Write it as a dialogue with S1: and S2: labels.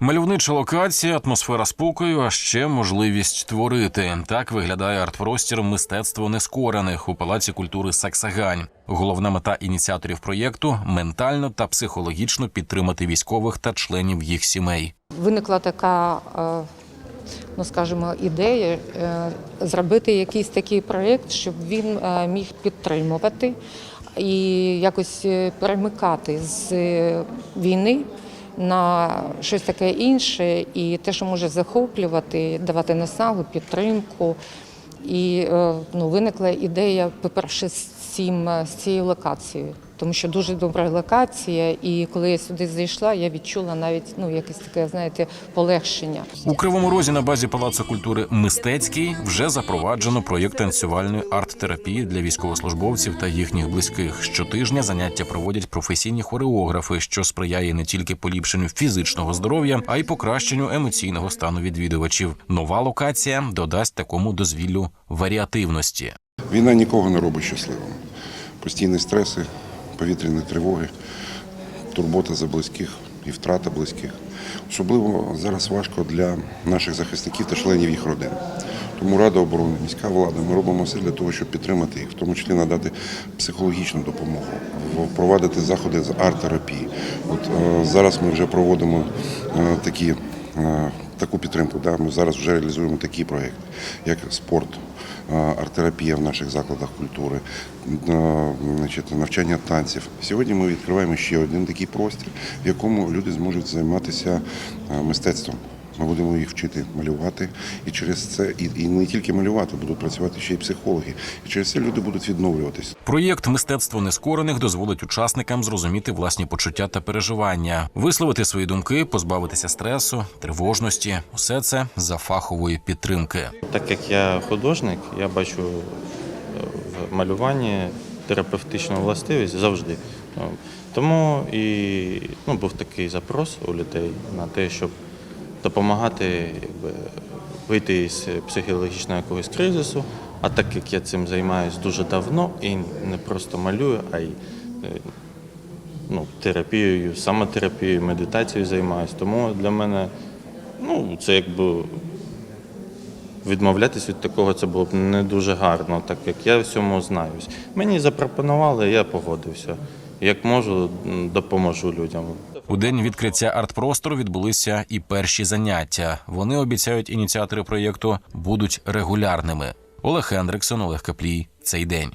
S1: Мальовнича локація, атмосфера спокою, а ще можливість творити. Так виглядає арт-простір мистецтво нескорених у палаці культури Саксагань. Головна мета ініціаторів проєкту ментально та психологічно підтримати військових та членів їх сімей.
S2: Виникла така, е, ну скажімо, ідея е, зробити якийсь такий проєкт, щоб він е, міг підтримувати і якось перемикати з війни на щось таке інше, і те, що може захоплювати, давати насагу, підтримку. І е, ну, виникла ідея, по-перше, з цим з цією локацією, тому що дуже добра локація. І коли я сюди зайшла, я відчула навіть ну якесь таке, знаєте, полегшення.
S1: У Кривому Розі на базі Палацу культури Мистецький вже запроваджено проєкт танцювальної арт-терапії для військовослужбовців та їхніх близьких. Щотижня заняття проводять професійні хореографи, що сприяє не тільки поліпшенню фізичного здоров'я, а й покращенню емоційного стану відвідувачів. Нова локація додасть такому дозвіллю варіативності.
S3: Війна нікого не робить щасливим. Постійні стреси, повітряні тривоги, турбота за близьких і втрата близьких. Особливо зараз важко для наших захисників та членів їх родин. Тому Рада оборони, міська влада, ми робимо все для того, щоб підтримати їх, в тому числі надати психологічну допомогу, впровадити заходи з арт-терапії. От е, зараз ми вже проводимо е, такі. е, Таку підтримку, да, ми зараз вже реалізуємо такі проекти, як спорт, арт-терапія в наших закладах культури, значить, навчання танців. Сьогодні ми відкриваємо ще один такий простір, в якому люди зможуть займатися мистецтвом. Ми будемо їх вчити малювати, і через це і, і не тільки малювати, будуть працювати ще й психологи. І через це люди будуть відновлюватись.
S1: Проєкт мистецтво нескорених дозволить учасникам зрозуміти власні почуття та переживання, висловити свої думки, позбавитися стресу, тривожності. Усе це за фахової підтримки.
S4: Так як я художник, я бачу е, в малюванні терапевтичну властивість завжди. Ну, Тому і ну, був такий запрос у людей на те, щоб допомагати якби, вийти із психологічного якогось кризису. А так як я цим займаюся дуже давно і не просто малюю, а й е, ну, терапією, самотерапією, медитацією займаюся. Тому для мене ну, це якби відмовлятись від такого це було б не дуже гарно, так як я в цьому знаюсь. Мені запропонували, я погодився. Як можу, допоможу людям.
S1: У день відкриття арт-простору відбулися і перші заняття. Вони обіцяють ініціатори проєкту будуть регулярними. Олег Хендриксон, Олег Каплій. Цей день.